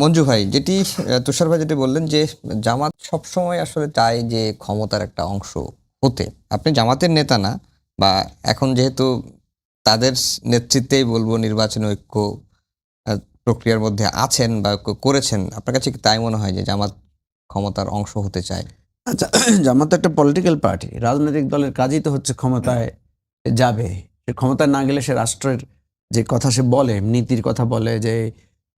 মঞ্জু ভাই, যেটি তুষার ভাই যেটি বললেন যে, জামাত সবসময় আসলে চায় যে ক্ষমতার একটা অংশ হতে। আপনি জামাতের নেতা না, বা এখন যেহেতু তাদের নেতৃত্বেই বলব নির্বাচন ঐক্য প্রক্রিয়ার মধ্যে আছেন বা করেছেন, আপনার কাছে তাই মনে হয় যে জামাত ক্ষমতার অংশ হতে চায়? আচ্ছা জামাত একটা পলিটিক্যাল পার্টি রাজনৈতিক দলের কাজই তো হচ্ছে ক্ষমতায় যাবে। ক্ষমতায় না গেলে সে রাষ্ট্রের যে কথা সে বলে, নীতির কথা বলে, যে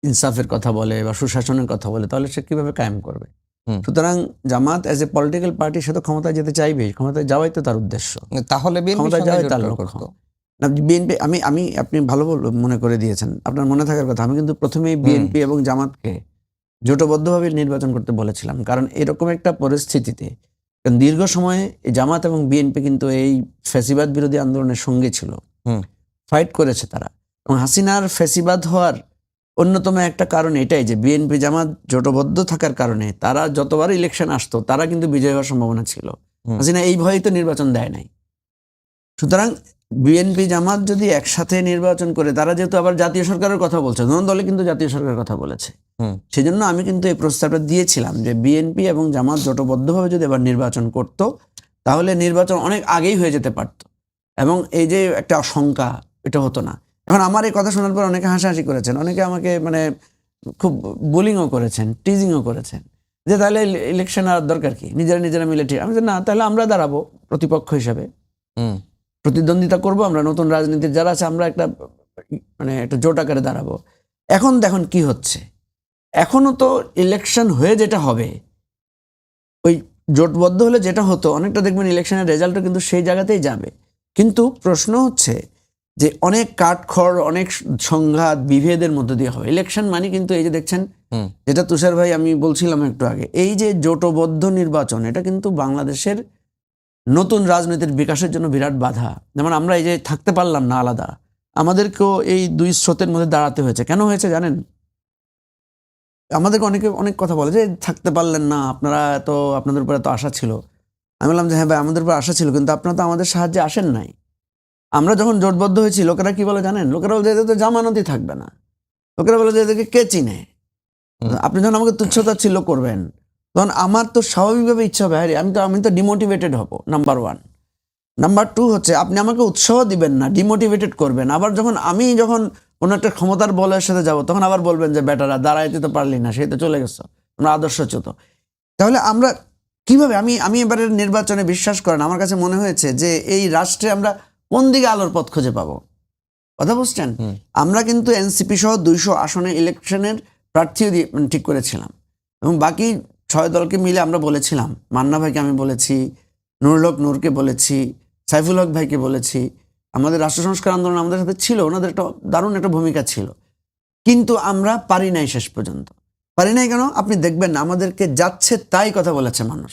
ইনসাফের কথা বলে বা সুশাসনের কথা বলে তাহলে সে কীভাবে কায়েম করবে? সুতরাং Jamaat as a political party সে তো ক্ষমতায় যেতে চাইবে ক্ষমতায় যাওয়াই তো তার উদ্দেশ্য। তাহলে বিএনপি ক্ষমতায় যাওয়াই তার লক্ষ্য। না বিএনপি আমি আমি আপনি ভালো মনে করে দিয়েছেন। আপনার মনে থাকার কথা আমি কিন্তু প্রথমেই বিএনপি এবং জামাতকে জোটবদ্ধভাবে নির্বাচন করতে বলেছিলাম। কারণ এরকম একটা পরিস্থিতিতে কারণ দীর্ঘ সময়ে এই জামাত এবং বিএনপি কিন্তু এই ফ্যাসিবাদ বিরোধী আন্দোলনের সঙ্গে ছিল। ফাইট করেছে তারা। এবং হাসিনার ফ্যাসিবাদ হওয়ার অন্যতম একটা কারণ এটাই যে বিএনপি জামাত জোটবদ্ধ থাকার কারণে তারা যতবার ইলেকশন আসতো তারা কিন্তু বিজয় হওয়ার সম্ভাবনা ছিল। হাসিনা এই ভয়েই তো নির্বাচন দেয় নাই। সুতরাং বিএনপি জামাত যদি একসাথে নির্বাচন করে তারা যেহেতু আবার জাতীয় সরকারের কথা বলছে ধরুন দলে কিন্তু জাতীয় সরকারের কথা বলেছে। সেজন্য আমি কিন্তু এই প্রস্তাবটা দিয়েছিলাম যে বিএনপি এবং জামাত জোটবদ্ধভাবে যদি এবার নির্বাচন করত তাহলে নির্বাচন অনেক আগেই হয়ে যেতে পারত। এবং এই যে একটা আশঙ্কা এটা হতো না। এখন আমার এই কথা শোনার পর অনেকে হাসাহাসি করেছেন অনেকে আমাকে মানে খুব বোলিংও করেছেন টিজিংও করেছেন যে তাহলে ইলেকশন আর দরকার কি? নিজেরা নিজেরা মিলে ঠিক আমি বলছি, না তাহলে আমরা দাঁড়াবো প্রতিপক্ষ হিসাবে। হুম। প্রতিদ্বন্দ্বিতা করব আমরা নতুন রাজনীতির যারা আছে আমরা একটা মানে একটা জোট আকারে দাঁড়াবো। এখন দেখুন কি হচ্ছে। এখনও তো ইলেকশন হয়ে যেটা হবে ওই জোটবদ্ধ হলে যেটা হতো অনেকটা দেখবেন ইলেকশনের রেজাল্টও কিন্তু সেই জায়গাতেই যাবে। কিন্তু প্রশ্ন হচ্ছে যে অনেক কাঠখড় অনেক সংঘাত বিভেদের মধ্য দিয়ে হবে। ইলেকশন মানে কিন্তু এই যে দেখছেন যেটা তুষার ভাই আমি বলছিলাম একটু আগে এই যে জোটবদ্ধ নির্বাচন এটা কিন্তু বাংলাদেশের নতুন রাজনীতির বিকাশের জন্য বিরাট বাধা। যেমন আমরা এই যে থাকতে পারলাম না আলাদা আমাদেরকেও এই দুই স্রোতের মধ্যে দাঁড়াতে হয়েছে। কেন হয়েছে জানেন? আমাদেরকে অনেকে অনেক কথা বলে যে থাকতে পারলেন না আপনারা তো আপনাদের উপরে তো আশা ছিল। আমি বললাম যে হ্যাঁ ভাই আমাদের উপর আশা ছিল কিন্তু আপনারা তো আমাদের সাহায্যে আসেন নাই। আমরা যখন জোটবদ্ধ হয়েছি লোকেরা কি বলে জানেন? লোকেরা বলে যে এদের তো জামানতই থাকবে না। লোকেরা বলে যে এদেরকে কে চিনে? আপনি যখন আমাকে তুচ্ছতা ছিল করবেন তখন আমার তো স্বাভাবিকভাবে ইচ্ছা হবে আরে আমি তো আমি তো ডিমোটিভেটেড হব নাম্বার ওয়ান নাম্বার টু হচ্ছে আপনি আমাকে উৎসাহ দিবেন না ডিমোটিভেটেড করবেন। আবার যখন আমি যখন কোনো একটা ক্ষমতার বলের সাথে যাব তখন আবার বলবেন যে বেটারা দাঁড়াইতে তো পারলি না সেই তো চলে গেছো। আমরা আদর্শচ্যুত। তাহলে আমরা কীভাবে আমি আমি এবারের নির্বাচনে বিশ্বাস করেন আমার কাছে মনে হয়েছে যে এই রাষ্ট্রে আমরা কোন দিকে আলোর পথ খুঁজে পাবো? কথা বুঝছেন? আমরা কিন্তু এনসিপি সহ দুইশো আসনে ইলেকশনের প্রার্থীও দিয়ে মানে ঠিক করেছিলাম। এবং বাকি ছয় দলকে মিলে আমরা বলেছিলাম। মান্না ভাইকে আমি বলেছি নুরুল হক নূরকে বলেছি সাইফুল হক ভাইকে বলেছি। আমাদের রাষ্ট্র সংস্কার আন্দোলন আমাদের সাথে ছিল ওনাদের একটা দারুণ একটা ভূমিকা ছিল। কিন্তু আমরা পারি নাই শেষ পর্যন্ত। পারি নাই কেন? আপনি দেখবেন আমাদেরকে যাচ্ছে তাই কথা বলেছে মানুষ।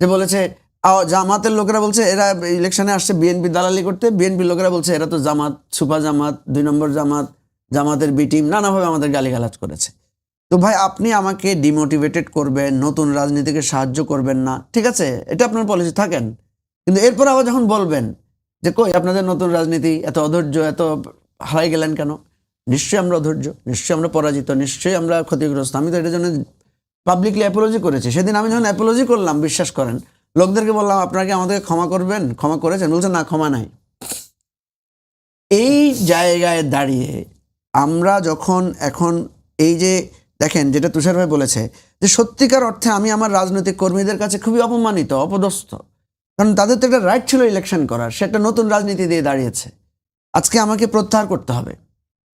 যে বলেছে জামাতের লোকেরা বলছে, এরা ইলেকশনে আসছে বিএনপি দালালি করতে। বিএনপি লোকেরা বলছে, এরা তো জামাত সুপা জামাত, দুই নম্বর জামাত, জামাতের বি টিম নানাভাবে আমাদের গালিগালাজ করেছে। তো ভাই, আপনি আমাকে ডিমোটিভেটেড করবেন, নতুন রাজনীতিকে সাহায্য করবেন না, ঠিক আছে? এটা আপনার পলিসি থাকেন। কিন্তু এরপর আবার যখন বলবেন যে, কই, আপনাদের নতুন রাজনীতি এত অধৈর্য, এত হারাই গেলেন কেন? নিশ্চয়ই আমরা অধৈর্য, নিশ্চয়ই আমরা পরাজিত, নিশ্চয়ই আমরা ক্ষতিগ্রস্ত। আমি তো এটার জন্য পাবলিকলি অ্যাপোলজি করেছি। সেদিন আমি যখন অ্যাপোলজি করলাম, বিশ্বাস করেন লোকদেরকে বললাম আপনারা কি আমাদেরকে ক্ষমা করবেন? ক্ষমা করেছেন। বলছে না ক্ষমা নাই। এই জায়গায় দাঁড়িয়ে আমরা যখন এখন এই যে দেখেন যেটা তুষার ভাই বলেছে যে সত্যিকার অর্থে আমি আমার রাজনৈতিক কর্মীদের কাছে খুবই অপমানিত অপদস্থ। কারণ তাদের তো একটা রাইট ছিল ইলেকশন করার সে একটা নতুন রাজনীতি দিয়ে দাঁড়িয়েছে। আজকে আমাকে প্রত্যাহার করতে হবে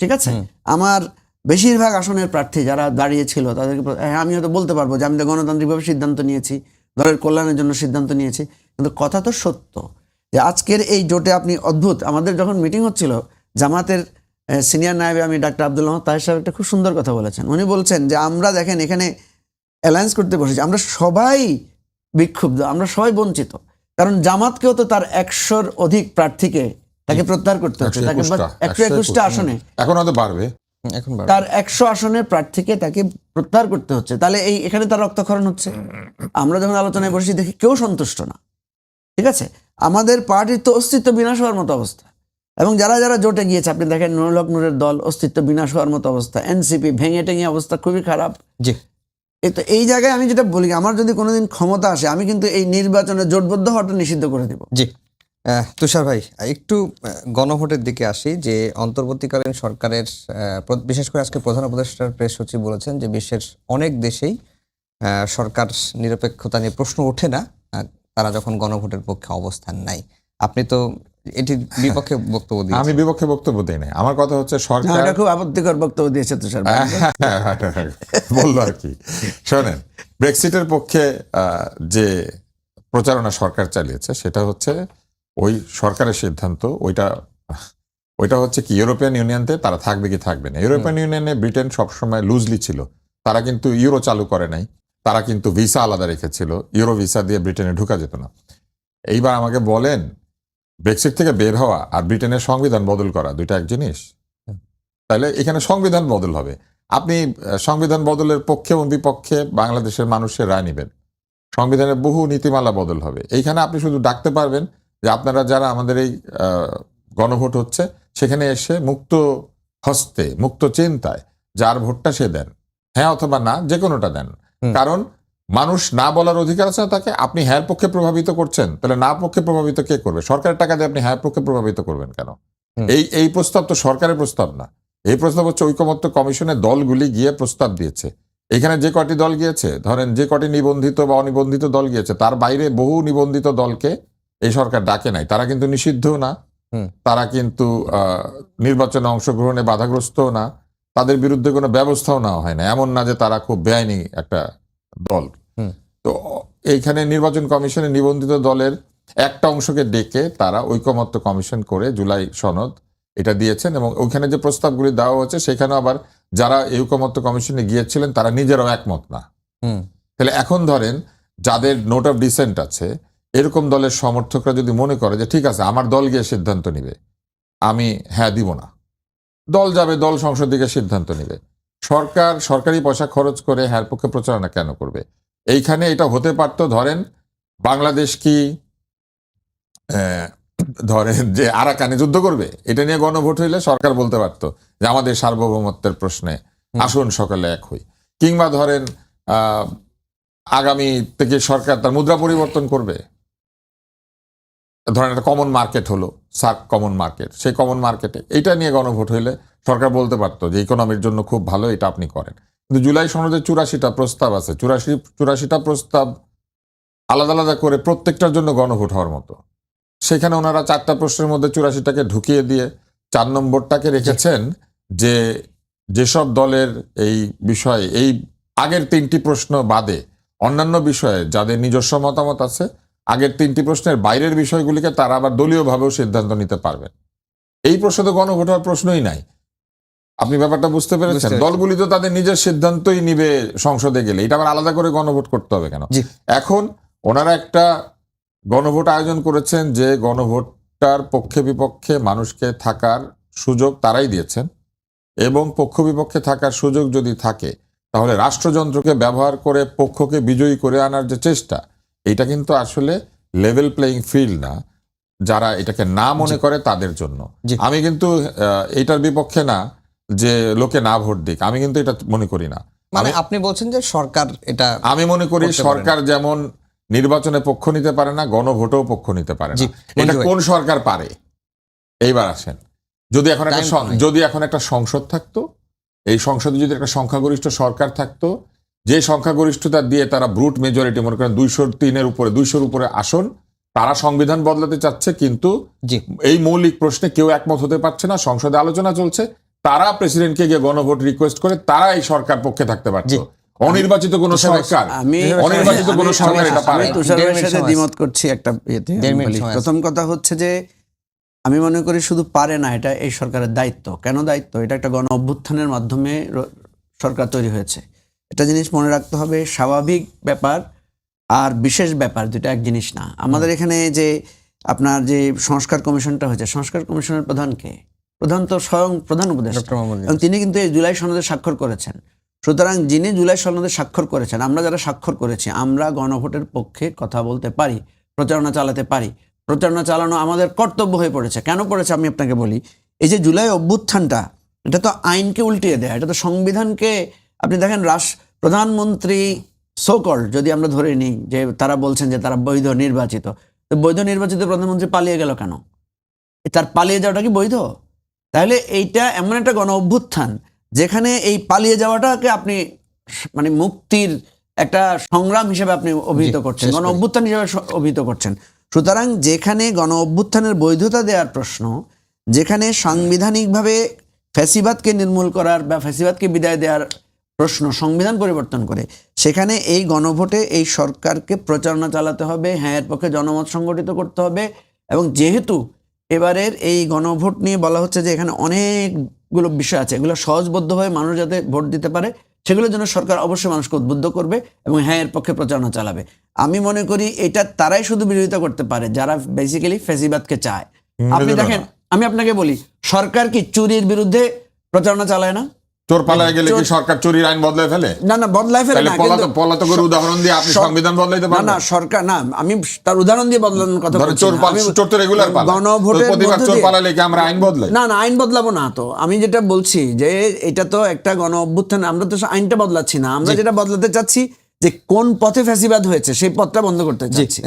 ঠিক আছে? আমার বেশিরভাগ আসনের প্রার্থী যারা দাঁড়িয়েছিল তাদেরকে হ্যাঁ আমি হয়তো বলতে পারব যে আমি তো গণতান্ত্রিকভাবে সিদ্ধান্ত নিয়েছি। দলের কল্যাণের জন্য সিদ্ধান্ত নিয়েছি। কিন্তু কথা তো সত্য যে আজকের এই জোটে আপনি অদ্ভুত। আমাদের যখন মিটিং হচ্ছিল জামাতের সিনিয়র নায়েবে আমি ডাক্তার আব্দুল রহমান তাহের সাহেব একটা খুব সুন্দর কথা বলেছেন। উনি বলছেন যে আমরা দেখেন এখানে অ্যালায়েন্স করতে বসেছি। আমরা সবাই বিক্ষুব্ধ আমরা সবাই বঞ্চিত। কারণ জামাতকেও তো তার একশোর অধিক প্রার্থীকে তাকে প্রত্যাহার করতে হচ্ছে। তাকে একশো একুশটা আসনে। এখন হয়তো বাড়বে। তার একশো আসনের প্রার্থীকে তাকে প্রত্যাহার করতে হচ্ছে। তাহলে এই এখানে তার রক্তক্ষরণ হচ্ছে। আমরা যখন আলোচনায় বসেছি দেখি কেউ সন্তুষ্ট না। ঠিক আছে? আমাদের পার্টির তো অস্তিত্ব বিনাশ হওয়ার মতো অবস্থা। এবং যারা যারা জোটে গিয়েছে আপনি দেখেন নুরুল হক নূরের দল অস্তিত্ব বিনাশ হওয়ার মতো অবস্থা। এনসিপি ভেঙে টেঙে অবস্থা খুবই খারাপ। জি। এই তো এই জায়গায় আমি যেটা বলি আমার যদি কোনোদিন ক্ষমতা আসে আমি কিন্তু এই নির্বাচনে জোটবদ্ধ হওয়াটা নিষিদ্ধ করে দিব। জি। তুষার ভাই একটু গণভোটের দিকে আসি যে অন্তর্বর্তীকালীন সরকারের বিশেষ করে আজকে প্রধান উপদেষ্টার প্রেস সচিব বলেছেন যে বিশ্বের অনেক দেশেই সরকার নিরপেক্ষতা নিয়ে প্রশ্ন ওঠে না তারা যখন গণভোটের পক্ষে অবস্থান নাই আপনি তো এটি বিপক্ষে বক্তব্য দিয়েছেন। আমি বিপক্ষে বক্তব্য দিই নাই। আমার কথা হচ্ছে না, সরকার এটা খুব আপত্তিকর বক্তব্য দিয়েছে তুষার। বলল আর কি। শোনেন ব্রেক্সিটের পক্ষে আহ, যে প্রচারণা সরকার চালিয়েছে সেটা হচ্ছে ওই সরকারের সিদ্ধান্ত ওইটা ওইটা হচ্ছে কি ইউরোপিয়ান ইউনিয়নতে তারা থাকবে কি থাকবে না। ইউরোপিয়ান ইউনিয়নে ব্রিটেন সবসময় লুজলি ছিল। তারা কিন্তু ইউরো চালু করে নাই। তারা কিন্তু ভিসা আলাদা রেখেছিল। ইউরো ভিসা দিয়ে ব্রিটেনে ঢুকা যেত না। এইবার আমাকে বলেন ব্রেক্সিট থেকে বের হওয়া আর ব্রিটেনের সংবিধান বদল করা দুইটা এক জিনিস? তাহলে এখানে সংবিধান বদল হবে। আপনি সংবিধান বদলের পক্ষে এবং বিপক্ষে বাংলাদেশের মানুষের রায় নেবেন। সংবিধানের বহু নীতিমালা বদল হবে। এইখানে আপনি শুধু ডাকতে পারবেন যে আপনারা যারা আমাদের এই গণভোট হচ্ছে সেখানে এসে মুক্ত হস্তে মুক্ত চিন্তায় যার ভোটটা সে দেন। হ্যাঁ অথবা না যে কোনোটা দেন কারণ মানুষ না বলার অধিকার আছে না তাকে। আপনি হ্যাঁ পক্ষে প্রভাবিত করছেন তাহলে না পক্ষে প্রভাবিত কে করবে? সরকারের টাকা দিয়ে আপনি হ্যাঁ পক্ষে প্রভাবিত করবেন কেন? এই এই প্রস্তাব তো সরকারের প্রস্তাব না। এই প্রস্তাব হচ্ছে ঐকমত্য কমিশনের দলগুলি গিয়ে প্রস্তাব দিয়েছে। এখানে যে কটি দল গিয়েছে? ধরেন যে কটি নিবন্ধিত বা অনিবন্ধিত দল গিয়েছে তার বাইরে বহু নিবন্ধিত দলকে এই সরকার ডাকে নাই। তারা কিন্তু নিষিদ্ধও না। তারা কিন্তু নির্বাচনে অংশগ্রহণে বাধাগ্রস্তও না। তাদের বিরুদ্ধে কোনো ব্যবস্থাও নেওয়া হয় না। এমন না যে তারা খুব বেআইনি একটা দল। তো এইখানে নির্বাচন কমিশনে নিবন্ধিত দলের একটা অংশকে ডেকে তারা ঐকমত্য কমিশন করে জুলাই সনদ এটা দিয়েছেন এবং ওইখানে যে প্রস্তাবগুলি দেওয়া হচ্ছে সেখানে আবার যারা এই ঐকমত্য কমিশনে গিয়েছিলেন তারা নিজেরাও একমত না। হুম। তাহলে এখন ধরেন যাদের নোট অফ ডিসেন্ট আছে এরকম দলের সমর্থকরা যদি মনে করে যে ঠিক আছে আমার দল গিয়ে সিদ্ধান্ত নিবে আমি হ্যাঁ দিব না। দল যাবে দল সংসদ দিকে সিদ্ধান্ত নিবে। সরকার সরকারি পয়সা খরচ করে হ্যার পক্ষে প্রচারণা কেন করবে? এইখানে এটা হতে পারতো ধরেন বাংলাদেশ কি ধরেন যে আরাকানে যুদ্ধ করবে? এটা নিয়ে গণভোট হইলে সরকার বলতে পারতো যে আমাদের সার্বভৌমত্বের প্রশ্নে আসুন সকালে এক হই। কিংবা ধরেন আহ, আগামী থেকে সরকার তার মুদ্রা পরিবর্তন করবে? ধরেন একটা কমন মার্কেট হলো সার্ক কমন মার্কেট সেই কমন মার্কেটে এটা নিয়ে গণভোট হইলে সরকার বলতে পারতো যে ইকোনমির জন্য খুব ভালো এটা আপনি করেন। কিন্তু জুলাই সনদে চুরাশিটা প্রস্তাব আছে, চুরাশি, চুরাশিটা প্রস্তাব আলাদা আলাদা করে প্রত্যেকটার জন্য গণভোট হওয়ার মতো। সেখানে ওনারা চারটা প্রশ্নের মধ্যে চুরাশিটাকে ঢুকিয়ে দিয়ে চার নম্বরটাকে রেখেছেন যে যেসব দলের এই বিষয়ে, এই আগের তিনটি প্রশ্ন বাদে অন্যান্য বিষয়ে যাদের নিজস্ব মতামত আছে আগের তিনটি প্রশ্নের বাইরের বিষয়গুলিকে তারা আবার দলীয়ভাবেও সিদ্ধান্ত নিতে পারবেন। এই প্রশ্ন তো গণভোট হওয়ার প্রশ্নই নাই। আপনি ব্যাপারটা বুঝতে পেরেছেন? দলগুলি তো তাদের নিজের সিদ্ধান্তই নিবে সংসদে গেলে। এটা আবার আলাদা করে গণভোট করতে হবে কেন? এখন ওনারা একটা গণভোট আয়োজন করেছেন যে গণভোটটার পক্ষে বিপক্ষে মানুষকে থাকার সুযোগ তারাই দিয়েছেন এবং পক্ষ বিপক্ষে থাকার সুযোগ যদি থাকে তাহলে রাষ্ট্রযন্ত্রকে ব্যবহার করে পক্ষকে বিজয়ী করে আনার যে চেষ্টা এটা কিন্তু আসলে লেভেল প্লেইং ফিল্ড না। যারা এটাকে না মনে করে তাদের জন্য। আমি কিন্তু আহ, এইটার বিপক্ষে না যে লোকে না ভোট দিক আমি কিন্তু এটা মনে করি না। মানে আপনি বলছেন যে সরকার এটা আমি মনে করি সরকার যেমন নির্বাচনে পক্ষ নিতে পারে না গণভোটেও পক্ষ নিতে পারে না। এটা কোন সরকার পারে? এইবার আসেন। যদি এখন একটা যদি এখন একটা সংসদ থাকতো এই সংসদে যদি একটা সংখ্যাগরিষ্ঠ সরকার থাকতো যে সংখ্যাগরিষ্ঠতা দিয়ে তারা ব্রুট মেজরিটি মনে করেন দুইশোর তিনের উপরে দুইশোর উপরে আসন তারা সংবিধান বদলাতে চাচ্ছে কিন্তু এই মৌলিক প্রশ্নে কেউ একমত হতে পারছে না সংসদে আলোচনা চলছে তারা প্রেসিডেন্টকে গিয়ে গণভোট রিকোয়েস্ট করে তারা এই সরকার পক্ষে থাকতে। পারছে। অনির্বাচিত কোন সরকার আমি অনির্বাচিত কোনো সরকার এটা পারে তুষারের সাথে সময় দ্বিমত করছি একটা ইয়েতে আছে। প্রথম কথা হচ্ছে যে আমি মনে করি শুধু পারে না এটা এই সরকারের দায়িত্ব। কেন দায়িত্ব? এটা একটা গণ অভ্যুত্থানের মাধ্যমে সরকার তৈরি হয়েছে। এটা জিনিস মনে রাখতে হবে স্বাভাবিক ব্যাপার আর বিশেষ ব্যাপার দুটো এক জিনিস না। আমাদের এখানে যে আপনার যে সংস্কার কমিশনটা হয়েছে সংস্কার কমিশনের প্রধানকে প্রধান তো স্বয়ং প্রধান উপদেষ্টা। এবং তিনি কিন্তু এই জুলাই সনদে স্বাক্ষর করেছেন। সুতরাং যিনি জুলাই সনদে স্বাক্ষর করেছেন আমরা যারা স্বাক্ষর করেছি আমরা গণভোটের পক্ষে কথা বলতে পারি প্রচারণা চালাতে পারি। প্রচারণা চালানো আমাদের কর্তব্য হয়ে পড়েছে। কেন পড়েছে আমি আপনাকে বলি? এই যে জুলাই অভ্যুত্থানটা এটা তো আইনকে উল্টিয়ে দেয় এটা তো সংবিধানকে আপনি দেখেন রাষ্ট্র প্রধানমন্ত্রী সোকল যদি আমরা ধরে নিই যে তারা বলছেন যে তারা বৈধ নির্বাচিত তো বৈধ নির্বাচিত প্রধানমন্ত্রী পালিয়ে গেল কেন? তার পালিয়ে যাওয়াটা কি বৈধ? তাহলে এইটা এমন একটা গণ অভ্যুত্থান যেখানে এই পালিয়ে যাওয়াটাকে আপনি মানে মুক্তির একটা সংগ্রাম হিসেবে আপনি অভিহিত করছেন গণ অভ্যুত্থান হিসেবে অভিহিত করছেন। সুতরাং যেখানে গণ অভ্যুত্থানের বৈধতা দেওয়ার প্রশ্ন যেখানে সাংবিধানিকভাবে ফ্যাসিবাদকে নির্মূল করার বা ফ্যাসিবাদকে বিদায় দেওয়ার প্রশ্ন সংবিধান পরিবর্তন করে। সেখানে এই গণভোটে এই সরকারকে প্রচারণা চালাতে হবে হ্যাঁ এর পক্ষে জনমত সংগঠিত করতে হবে এবং যেহেতু এবারের এই গণভোট নিয়ে বলা হচ্ছে যে এখানে অনেকগুলো বিষয় আছে এগুলো সহজবদ্ধভাবে মানুষ যাতে ভোট দিতে পারে সেগুলোর জন্য সরকার অবশ্যই মানুষকে উদ্বুদ্ধ করবে এবং হ্যাঁ এর পক্ষে প্রচারণা চালাবে। আমি মনে করি এটা তারাই শুধু বিরোধিতা করতে পারে যারা বেসিক্যালি ফেসিবাদকে চায়। আপনি দেখেন আমি আপনাকে বলি সরকার কি চুরির বিরুদ্ধে প্রচারণা চালায় না? চোর পালায় গেলে কি সরকার চুরির আইন বদলে ফেলে? না না বদলায় ফেলে না পলাতক পলাতকের উদাহরণ দিয়ে আপনি সংবিধান বদলাইতে না না সরকার না আমি তার উদাহরণ দিয়ে বদলানোর কথা বলছি চোর পাল চোর তো রেগুলার পালায়। গণভোটের মধ্য চোর পালালে কি আমরা আইন বদলাই? না না আইন বদলাবো না তো। আমি যেটা বলছি যে এটা তো একটা গণ অভ্যুত্থান আমরা তো আইনটা বদলাচ্ছি না। আমরা যেটা বদলাতে চাচ্ছি যে কোন পথে ফ্যাসিবাদ হয়েছে সেই পথটা বন্ধ করতে চাচ্ছি।